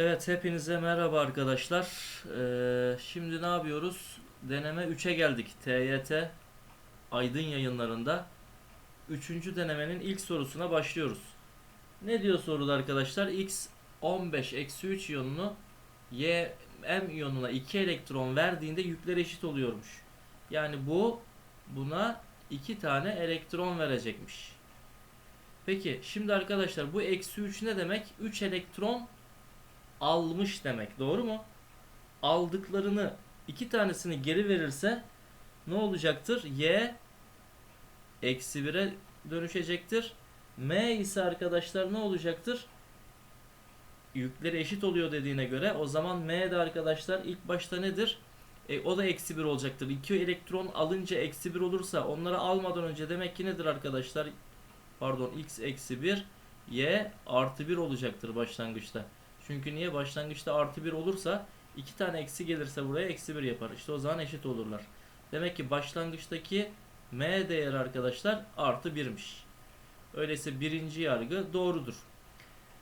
Evet hepinize merhaba arkadaşlar. Ee, şimdi ne yapıyoruz? Deneme 3'e geldik. TYT Aydın yayınlarında. Üçüncü denemenin ilk sorusuna başlıyoruz. Ne diyor soruda arkadaşlar? X 15 eksi 3 iyonunu Y M iyonuna 2 elektron verdiğinde yükler eşit oluyormuş. Yani bu buna 2 tane elektron verecekmiş. Peki şimdi arkadaşlar bu eksi 3 ne demek? 3 elektron almış demek. Doğru mu? Aldıklarını iki tanesini geri verirse ne olacaktır? Y eksi 1'e dönüşecektir. M ise arkadaşlar ne olacaktır? Yükleri eşit oluyor dediğine göre o zaman M de arkadaşlar ilk başta nedir? E, o da eksi 1 olacaktır. 2 elektron alınca eksi 1 olursa onları almadan önce demek ki nedir arkadaşlar? Pardon x eksi 1 y artı 1 olacaktır başlangıçta. Çünkü niye? Başlangıçta artı 1 olursa iki tane eksi gelirse buraya eksi 1 yapar. İşte o zaman eşit olurlar. Demek ki başlangıçtaki m değeri arkadaşlar artı 1'miş. Öyleyse birinci yargı doğrudur.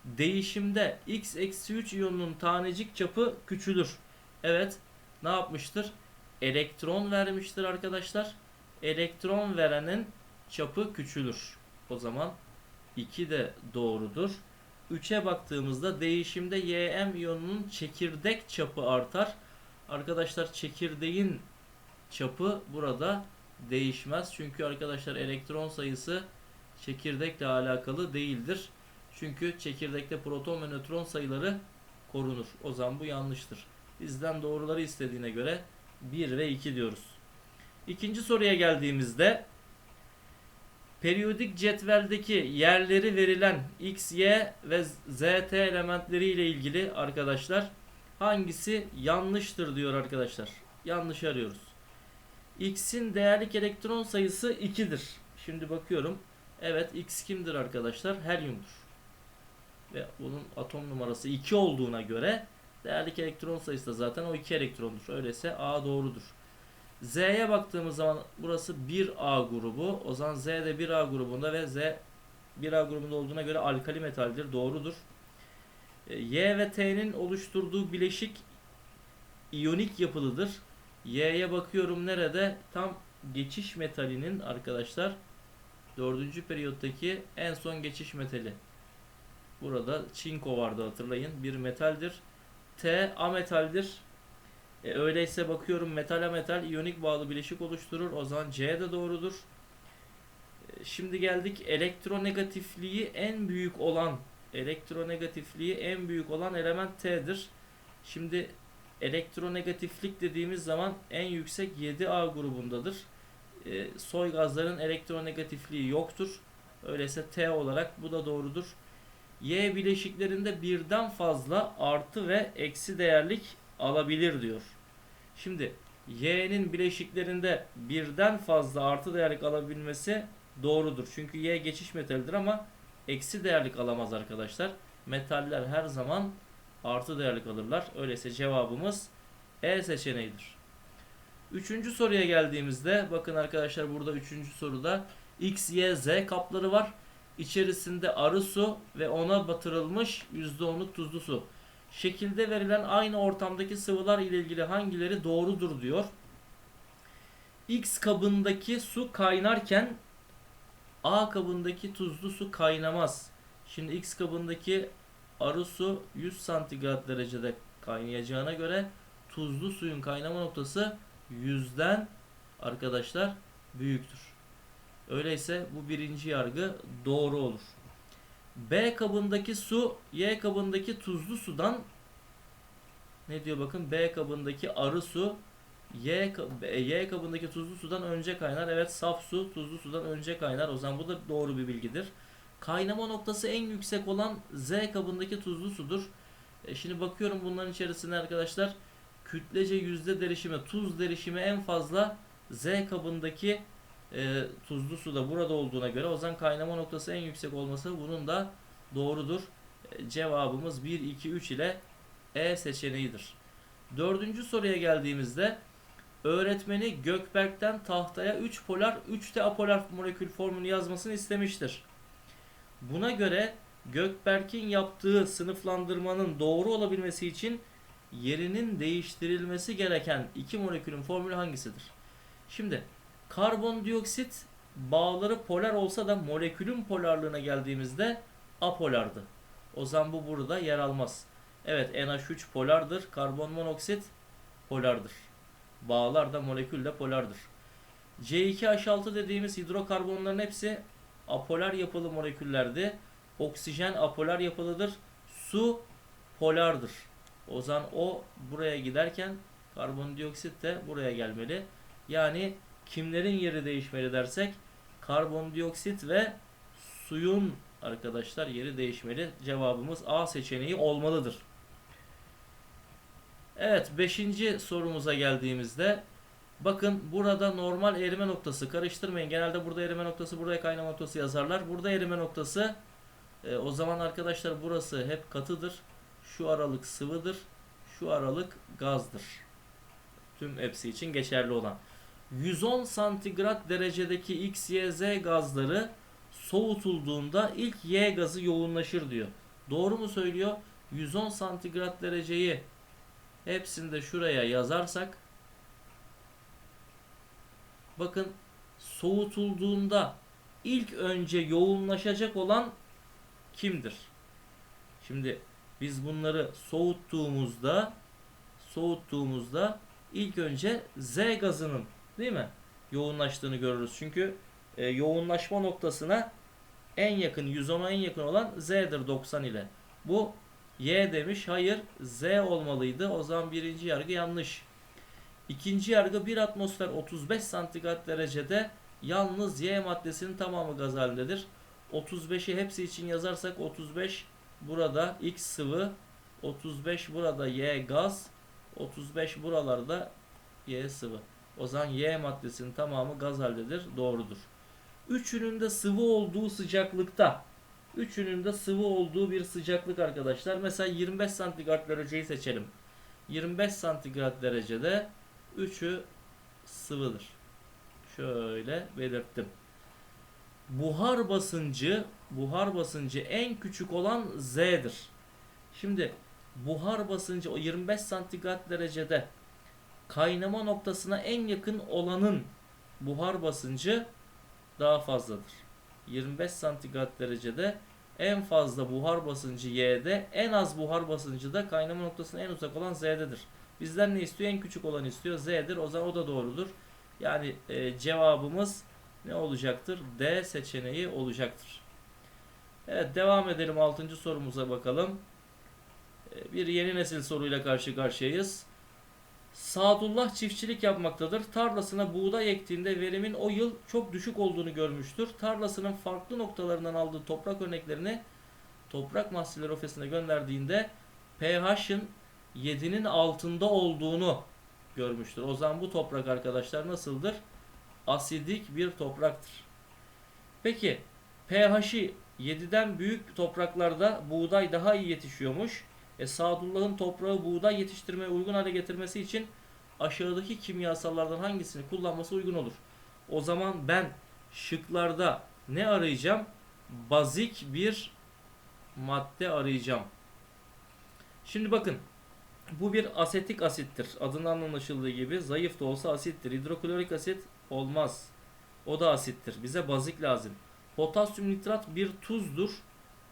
Değişimde x eksi 3 iyonunun tanecik çapı küçülür. Evet ne yapmıştır? Elektron vermiştir arkadaşlar. Elektron verenin çapı küçülür. O zaman 2 de doğrudur. 3'e baktığımızda değişimde Ym iyonunun çekirdek çapı artar. Arkadaşlar çekirdeğin çapı burada değişmez. Çünkü arkadaşlar elektron sayısı çekirdekle alakalı değildir. Çünkü çekirdekte proton ve nötron sayıları korunur. O zaman bu yanlıştır. Bizden doğruları istediğine göre 1 ve 2 diyoruz. İkinci soruya geldiğimizde periyodik cetveldeki yerleri verilen x, y ve zt elementleri ile ilgili arkadaşlar hangisi yanlıştır diyor arkadaşlar. Yanlış arıyoruz. X'in değerlik elektron sayısı 2'dir. Şimdi bakıyorum. Evet X kimdir arkadaşlar? Helyumdur. Ve bunun atom numarası 2 olduğuna göre değerlik elektron sayısı da zaten o 2 elektrondur. Öyleyse A doğrudur. Z'ye baktığımız zaman burası 1A grubu. O zaman Z de 1A grubunda ve Z 1A grubunda olduğuna göre alkali metaldir. Doğrudur. E, Y ve T'nin oluşturduğu bileşik iyonik yapılıdır. Y'ye bakıyorum nerede? Tam geçiş metalinin arkadaşlar dördüncü periyottaki en son geçiş metali. Burada çinko vardı hatırlayın. Bir metaldir. T ametaldir. E, öyleyse bakıyorum metal metal iyonik bağlı bileşik oluşturur. O zaman C de doğrudur. E, şimdi geldik elektronegatifliği en büyük olan elektronegatifliği en büyük olan element T'dir. Şimdi elektronegatiflik dediğimiz zaman en yüksek 7A grubundadır. E, soy gazların elektronegatifliği yoktur. Öyleyse T olarak bu da doğrudur. Y bileşiklerinde birden fazla artı ve eksi değerlik alabilir diyor. Şimdi Y'nin bileşiklerinde birden fazla artı değerlik alabilmesi doğrudur. Çünkü Y geçiş metalidir ama eksi değerlik alamaz arkadaşlar. Metaller her zaman artı değerlik alırlar. Öyleyse cevabımız E seçeneğidir. Üçüncü soruya geldiğimizde bakın arkadaşlar burada üçüncü soruda X, Y, Z kapları var. İçerisinde arı su ve ona batırılmış %10'luk tuzlu su. Şekilde verilen aynı ortamdaki sıvılar ile ilgili hangileri doğrudur diyor. X kabındaki su kaynarken A kabındaki tuzlu su kaynamaz. Şimdi X kabındaki arı su 100 santigrat derecede kaynayacağına göre tuzlu suyun kaynama noktası 100'den arkadaşlar büyüktür. Öyleyse bu birinci yargı doğru olur. B kabındaki su Y kabındaki tuzlu sudan ne diyor bakın B kabındaki arı su Y, y kabındaki tuzlu sudan önce kaynar. Evet saf su tuzlu sudan önce kaynar. O zaman bu da doğru bir bilgidir. Kaynama noktası en yüksek olan Z kabındaki tuzlu sudur. E şimdi bakıyorum bunların içerisinde arkadaşlar kütlece yüzde derişimi, tuz derişimi en fazla Z kabındaki e, tuzlu suda burada olduğuna göre o zaman kaynama noktası en yüksek olması bunun da doğrudur. E, cevabımız 1, 2, 3 ile E seçeneğidir. Dördüncü soruya geldiğimizde öğretmeni Gökberk'ten tahtaya 3 polar 3 de apolar molekül formülü yazmasını istemiştir. Buna göre Gökberk'in yaptığı sınıflandırmanın doğru olabilmesi için yerinin değiştirilmesi gereken iki molekülün formülü hangisidir? Şimdi karbondioksit bağları polar olsa da molekülün polarlığına geldiğimizde apolardı. O zaman bu burada yer almaz. Evet NH3 polardır. Karbon monoksit polardır. Bağlar da molekül de polardır. C2H6 dediğimiz hidrokarbonların hepsi apolar yapılı moleküllerdi. Oksijen apolar yapılıdır. Su polardır. O zaman o buraya giderken karbondioksit de buraya gelmeli. Yani kimlerin yeri değişmeli dersek karbondioksit ve suyun arkadaşlar yeri değişmeli. Cevabımız A seçeneği olmalıdır. Evet 5. sorumuza geldiğimizde bakın burada normal erime noktası karıştırmayın. Genelde burada erime noktası buraya kaynama noktası yazarlar. Burada erime noktası e, o zaman arkadaşlar burası hep katıdır. Şu aralık sıvıdır. Şu aralık gazdır. Tüm hepsi için geçerli olan. 110 santigrat derecedeki X, Y, Z gazları soğutulduğunda ilk Y gazı yoğunlaşır diyor. Doğru mu söylüyor? 110 santigrat dereceyi hepsini de şuraya yazarsak bakın soğutulduğunda ilk önce yoğunlaşacak olan kimdir? Şimdi biz bunları soğuttuğumuzda soğuttuğumuzda ilk önce Z gazının değil mi? Yoğunlaştığını görürüz. Çünkü e, yoğunlaşma noktasına en yakın 110'a en yakın olan Z'dir 90 ile. Bu Y demiş. Hayır Z olmalıydı. O zaman birinci yargı yanlış. İkinci yargı bir atmosfer 35 santigrat derecede yalnız Y maddesinin tamamı gaz halindedir. 35'i hepsi için yazarsak 35 burada X sıvı 35 burada Y gaz 35 buralarda Y sıvı. O zaman Y maddesinin tamamı gaz haldedir. Doğrudur. Üçünün de sıvı olduğu sıcaklıkta üçünün de sıvı olduğu bir sıcaklık arkadaşlar. Mesela 25 santigrat dereceyi seçelim. 25 santigrat derecede üçü sıvıdır. Şöyle belirttim. Buhar basıncı buhar basıncı en küçük olan Z'dir. Şimdi buhar basıncı o 25 santigrat derecede kaynama noktasına en yakın olanın buhar basıncı daha fazladır. 25 santigrat derecede en fazla buhar basıncı Y'de, en az buhar basıncı da kaynama noktasına en uzak olan Z'dedir. Bizden ne istiyor? En küçük olan istiyor. Z'dir. O zaman o da doğrudur. Yani e, cevabımız ne olacaktır? D seçeneği olacaktır. Evet devam edelim 6. sorumuza bakalım. E, bir yeni nesil soruyla karşı karşıyayız. Sadullah çiftçilik yapmaktadır. Tarlasına buğday ektiğinde verimin o yıl çok düşük olduğunu görmüştür. Tarlasının farklı noktalarından aldığı toprak örneklerini toprak mahsulleri ofisine gönderdiğinde pH'ın 7'nin altında olduğunu görmüştür. O zaman bu toprak arkadaşlar nasıldır? Asidik bir topraktır. Peki pH'i 7'den büyük topraklarda buğday daha iyi yetişiyormuş. E, Sadullah'ın toprağı buğday yetiştirmeye uygun hale getirmesi için aşağıdaki kimyasallardan hangisini kullanması uygun olur? O zaman ben şıklarda ne arayacağım? Bazik bir madde arayacağım. Şimdi bakın bu bir asetik asittir. Adından anlaşıldığı gibi zayıf da olsa asittir. Hidroklorik asit olmaz. O da asittir. Bize bazik lazım. Potasyum nitrat bir tuzdur.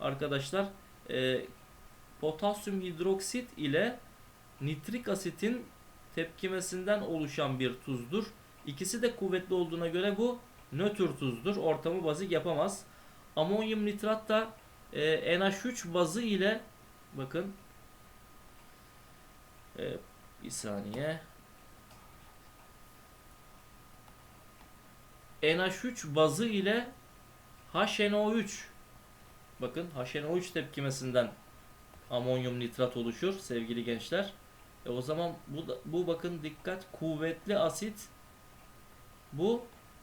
Arkadaşlar e, potasyum hidroksit ile nitrik asitin tepkimesinden oluşan bir tuzdur. İkisi de kuvvetli olduğuna göre bu nötr tuzdur. Ortamı bazik yapamaz. Amonyum nitrat da e, NH3 bazı ile bakın e, bir saniye NH3 bazı ile HNO3 bakın HNO3 tepkimesinden amonyum nitrat oluşur sevgili gençler. E o zaman bu bu bakın dikkat kuvvetli asit bu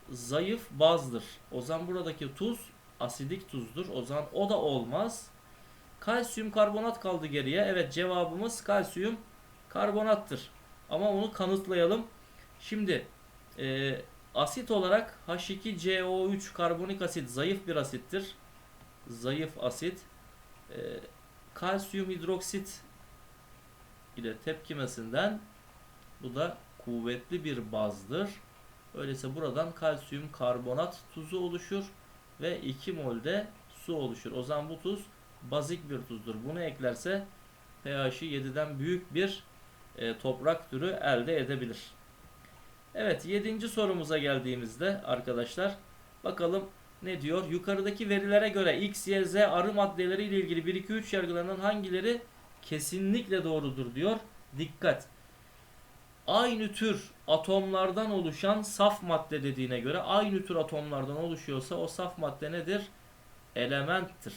zayıf bazdır. O zaman buradaki tuz asidik tuzdur. O zaman o da olmaz. Kalsiyum karbonat kaldı geriye. Evet cevabımız kalsiyum karbonattır. Ama onu kanıtlayalım. Şimdi e, asit olarak H2CO3 karbonik asit zayıf bir asittir. Zayıf asit. e, kalsiyum hidroksit ile tepkimesinden bu da kuvvetli bir bazdır. Öyleyse buradan kalsiyum karbonat tuzu oluşur ve 2 molde su oluşur. O zaman bu tuz bazik bir tuzdur. Bunu eklerse pH'i 7'den büyük bir e, toprak türü elde edebilir. Evet 7. sorumuza geldiğimizde arkadaşlar bakalım ne diyor? Yukarıdaki verilere göre X, Y, Z arı maddeleri ile ilgili 1, 2, 3 yargılarının hangileri kesinlikle doğrudur diyor. Dikkat! Aynı tür atomlardan oluşan saf madde dediğine göre aynı tür atomlardan oluşuyorsa o saf madde nedir? Elementtir.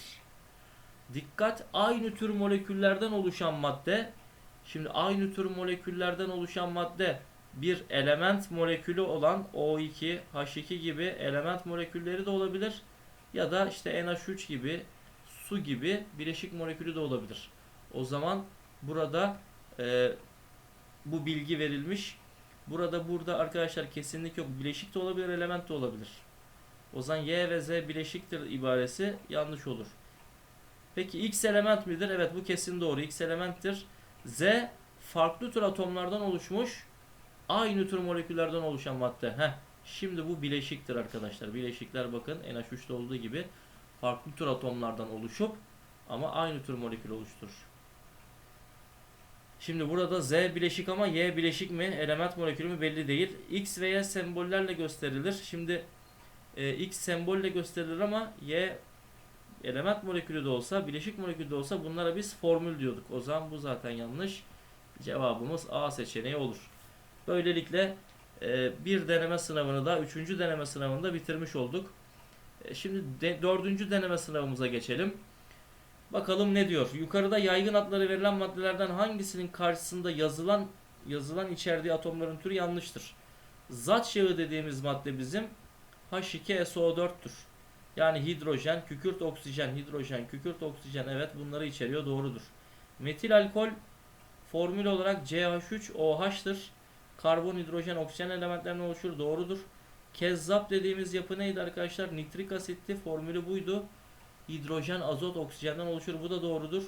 Dikkat! Aynı tür moleküllerden oluşan madde Şimdi aynı tür moleküllerden oluşan madde bir element molekülü olan O2, H2 gibi element molekülleri de olabilir. Ya da işte NH3 gibi su gibi bileşik molekülü de olabilir. O zaman burada e, bu bilgi verilmiş. Burada burada arkadaşlar kesinlik yok. Bileşik de olabilir, element de olabilir. O zaman Y ve Z bileşiktir ibaresi yanlış olur. Peki X element midir? Evet bu kesin doğru. X elementtir. Z farklı tür atomlardan oluşmuş aynı tür moleküllerden oluşan madde. Heh, şimdi bu bileşiktir arkadaşlar. Bileşikler bakın NH3'te olduğu gibi farklı tür atomlardan oluşup ama aynı tür molekül oluşturur. Şimdi burada Z bileşik ama Y bileşik mi, element molekülü mü belli değil. X ve Y sembollerle gösterilir. Şimdi e, X sembolle gösterilir ama Y element molekülü de olsa, bileşik molekülü de olsa bunlara biz formül diyorduk. O zaman bu zaten yanlış. Cevabımız A seçeneği olur. Böylelikle e, bir deneme sınavını da, üçüncü deneme sınavını da bitirmiş olduk. E, şimdi dördüncü deneme sınavımıza geçelim. Bakalım ne diyor? Yukarıda yaygın adları verilen maddelerden hangisinin karşısında yazılan yazılan içerdiği atomların türü yanlıştır? Zat yağı dediğimiz madde bizim H2SO4'tür. Yani hidrojen, kükürt oksijen, hidrojen, kükürt oksijen evet bunları içeriyor doğrudur. Metil alkol formül olarak CH3OH'tır. Karbon, hidrojen, oksijen elementlerinden oluşur doğrudur. Kezzap dediğimiz yapı neydi arkadaşlar? Nitrik asitti formülü buydu. Hidrojen, azot, oksijenden oluşur bu da doğrudur.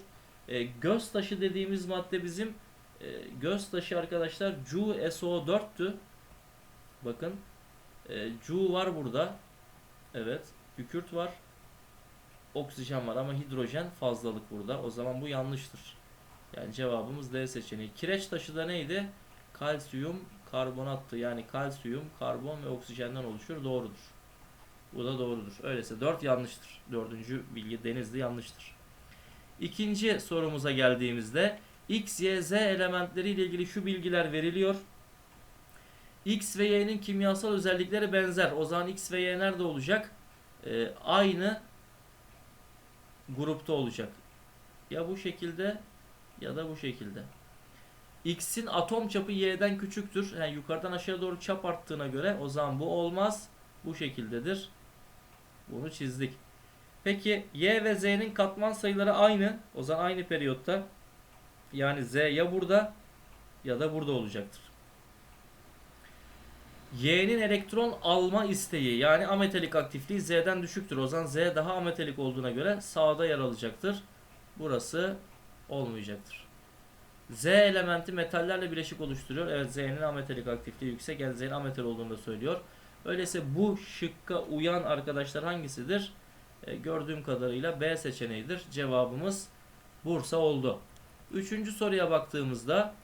E, göz taşı dediğimiz madde bizim e, göz taşı arkadaşlar CuSO4'tü. Bakın e, Cu var burada. Evet. Kükürt var. Oksijen var ama hidrojen fazlalık burada. O zaman bu yanlıştır. Yani cevabımız D seçeneği. Kireç taşı da neydi? Kalsiyum karbonattı. Yani kalsiyum, karbon ve oksijenden oluşur. Doğrudur. Bu da doğrudur. Öyleyse 4 yanlıştır. Dördüncü bilgi denizli yanlıştır. İkinci sorumuza geldiğimizde X, Y, Z elementleri ile ilgili şu bilgiler veriliyor. X ve Y'nin kimyasal özellikleri benzer. O zaman X ve Y nerede olacak? Ee, aynı grupta olacak. Ya bu şekilde ya da bu şekilde. X'in atom çapı Y'den küçüktür. Yani yukarıdan aşağı doğru çap arttığına göre o zaman bu olmaz. Bu şekildedir. Bunu çizdik. Peki Y ve Z'nin katman sayıları aynı. O zaman aynı periyotta. Yani Z ya burada ya da burada olacaktır. Y'nin elektron alma isteği yani ametalik aktifliği Z'den düşüktür. O zaman Z daha ametalik olduğuna göre sağda yer alacaktır. Burası olmayacaktır. Z elementi metallerle bileşik oluşturuyor. Evet Z'nin ametalik aktifliği yüksek. Yani Z'nin ametal olduğunu da söylüyor. Öyleyse bu şıkka uyan arkadaşlar hangisidir? E, gördüğüm kadarıyla B seçeneğidir. Cevabımız Bursa oldu. Üçüncü soruya baktığımızda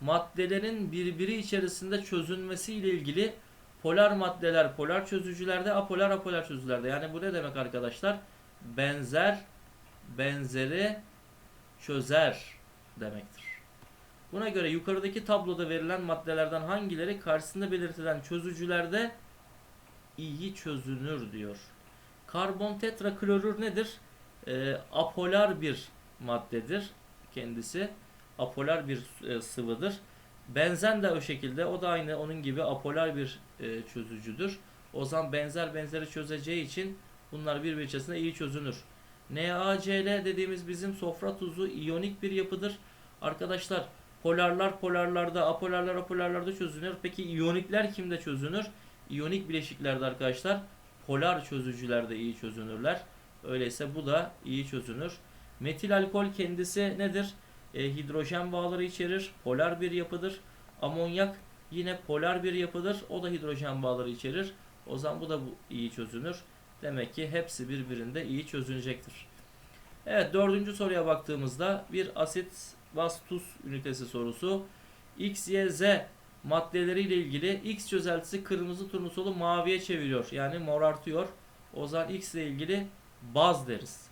maddelerin birbiri içerisinde çözünmesi ile ilgili polar maddeler polar çözücülerde apolar apolar çözücülerde. Yani bu ne demek arkadaşlar? Benzer benzeri çözer demektir. Buna göre yukarıdaki tabloda verilen maddelerden hangileri karşısında belirtilen çözücülerde iyi çözünür diyor. Karbon tetraklorür nedir? E, apolar bir maddedir kendisi. Apolar bir e, sıvıdır. Benzen de o şekilde. O da aynı onun gibi apolar bir e, çözücüdür. O zaman benzer benzeri çözeceği için bunlar birbiri içerisinde iyi çözünür. NaCl dediğimiz bizim sofra tuzu iyonik bir yapıdır. Arkadaşlar polarlar polarlarda, apolarlar apolarlarda çözünür. Peki iyonikler kimde çözünür? İyonik bileşiklerde arkadaşlar polar çözücülerde iyi çözünürler. Öyleyse bu da iyi çözünür. Metil alkol kendisi nedir? E, hidrojen bağları içerir. Polar bir yapıdır. Amonyak yine polar bir yapıdır. O da hidrojen bağları içerir. O zaman bu da bu iyi çözünür. Demek ki hepsi birbirinde iyi çözünecektir. Evet dördüncü soruya baktığımızda bir asit baz tuz ünitesi sorusu. X, Y, Z maddeleriyle ilgili X çözeltisi kırmızı turnusolu maviye çeviriyor. Yani morartıyor. O zaman X ile ilgili baz deriz.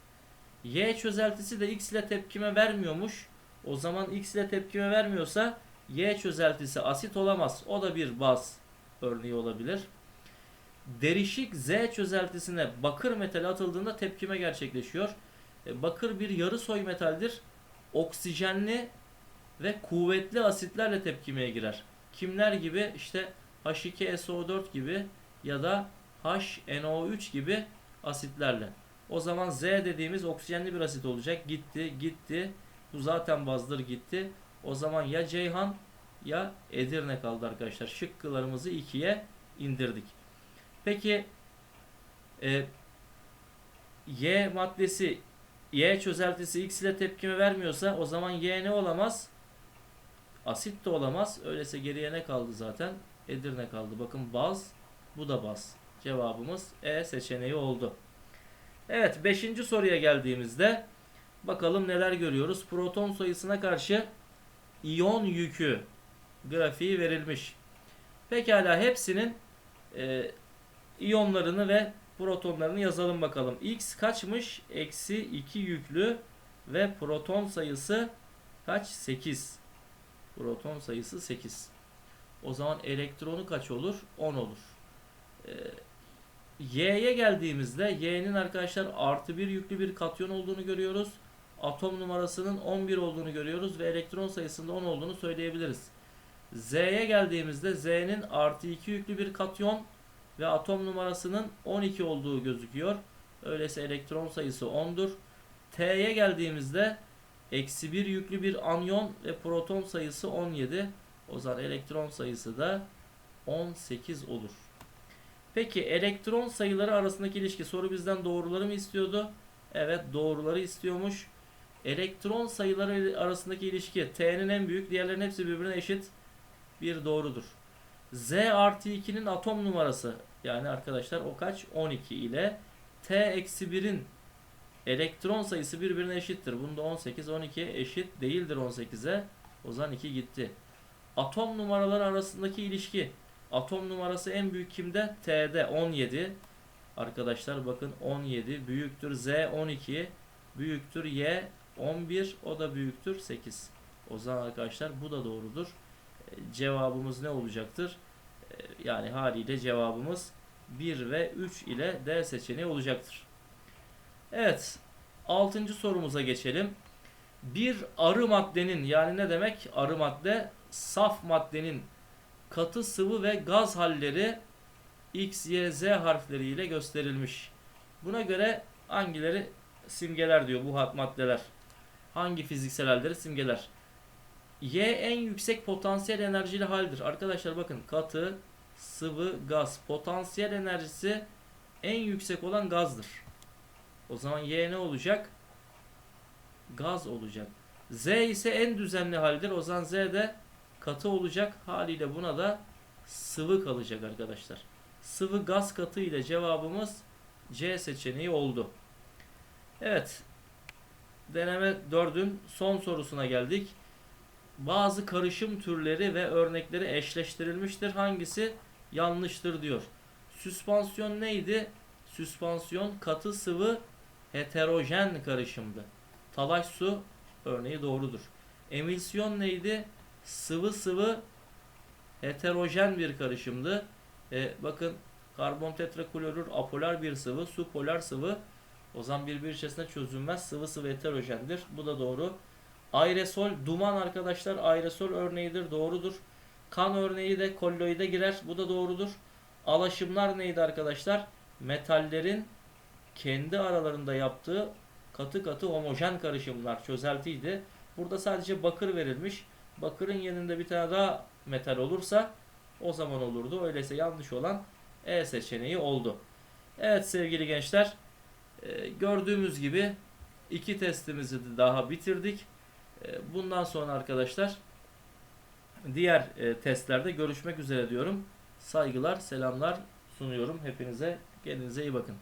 Y çözeltisi de X ile tepkime vermiyormuş. O zaman X ile tepkime vermiyorsa Y çözeltisi asit olamaz. O da bir baz örneği olabilir. Derişik Z çözeltisine bakır metali atıldığında tepkime gerçekleşiyor. E, Bakır bir yarı soy metaldir. Oksijenli ve kuvvetli asitlerle tepkimeye girer. Kimler gibi? İşte H2SO4 gibi ya da HNO3 gibi asitlerle. O zaman Z dediğimiz oksijenli bir asit olacak. Gitti, gitti. Bu zaten bazdır gitti. O zaman ya Ceyhan ya Edirne kaldı arkadaşlar. Şıkkılarımızı ikiye indirdik. Peki e, Y maddesi Y çözeltisi X ile tepkime vermiyorsa o zaman Y ne olamaz? Asit de olamaz. Öyleyse geriye ne kaldı zaten? Edirne kaldı. Bakın baz, bu da baz. Cevabımız E seçeneği oldu. Evet 5. soruya geldiğimizde bakalım neler görüyoruz. Proton sayısına karşı iyon yükü grafiği verilmiş. Pekala hepsinin e, iyonlarını ve protonlarını yazalım bakalım. X kaçmış? Eksi 2 yüklü ve proton sayısı kaç? 8. Proton sayısı 8. O zaman elektronu kaç olur? 10 olur. Ee, Y'ye geldiğimizde Y'nin arkadaşlar artı bir yüklü bir katyon olduğunu görüyoruz. Atom numarasının 11 olduğunu görüyoruz ve elektron sayısında 10 olduğunu söyleyebiliriz. Z'ye geldiğimizde Z'nin artı 2 yüklü bir katyon ve atom numarasının 12 olduğu gözüküyor. Öyleyse elektron sayısı 10'dur. T'ye geldiğimizde eksi 1 yüklü bir anyon ve proton sayısı 17. O zaman elektron sayısı da 18 olur. Peki elektron sayıları arasındaki ilişki soru bizden doğruları mı istiyordu? Evet doğruları istiyormuş. Elektron sayıları arasındaki ilişki T'nin en büyük diğerlerinin hepsi birbirine eşit. Bir doğrudur. Z artı 2'nin atom numarası yani arkadaşlar o kaç? 12 ile T eksi 1'in elektron sayısı birbirine eşittir. Bunda 18 12'ye eşit değildir 18'e. O zaman 2 gitti. Atom numaraları arasındaki ilişki. Atom numarası en büyük kimde? T'de 17. Arkadaşlar bakın 17 büyüktür Z 12 büyüktür Y 11 o da büyüktür 8. O zaman arkadaşlar bu da doğrudur. E, Cevabımız ne olacaktır? E, Yani haliyle cevabımız 1 ve 3 ile D seçeneği olacaktır. Evet. 6. sorumuza geçelim. Bir arı maddenin yani ne demek? Arı madde saf maddenin katı sıvı ve gaz halleri X, Y, Z harfleriyle gösterilmiş. Buna göre hangileri simgeler diyor bu maddeler. Hangi fiziksel halleri simgeler? Y en yüksek potansiyel enerjili haldir. Arkadaşlar bakın katı, sıvı, gaz. Potansiyel enerjisi en yüksek olan gazdır. O zaman Y ne olacak? Gaz olacak. Z ise en düzenli haldir. O zaman Z de katı olacak. Haliyle buna da sıvı kalacak arkadaşlar. Sıvı gaz katı ile cevabımız C seçeneği oldu. Evet. Deneme 4'ün son sorusuna geldik. Bazı karışım türleri ve örnekleri eşleştirilmiştir. Hangisi yanlıştır diyor. Süspansiyon neydi? Süspansiyon katı sıvı heterojen karışımdı. Talaş su örneği doğrudur. Emilsiyon neydi? Sıvı sıvı heterojen bir karışımdı. E, bakın karbon tetraklorür apolar bir sıvı, su polar sıvı. O zaman birbiri içerisinde çözülmez sıvı sıvı heterojendir. Bu da doğru. Aerosol duman arkadaşlar aerosol örneğidir doğrudur. Kan örneği de kolloide girer. Bu da doğrudur. Alaşımlar neydi arkadaşlar? Metallerin kendi aralarında yaptığı katı katı homojen karışımlar çözeltiydi. Burada sadece bakır verilmiş. Bakırın yanında bir tane daha metal olursa o zaman olurdu. Öyleyse yanlış olan E seçeneği oldu. Evet sevgili gençler e, gördüğümüz gibi İki testimizi daha bitirdik. E, Bundan sonra arkadaşlar diğer e, testlerde görüşmek üzere diyorum. Saygılar, selamlar sunuyorum hepinize. Kendinize iyi bakın.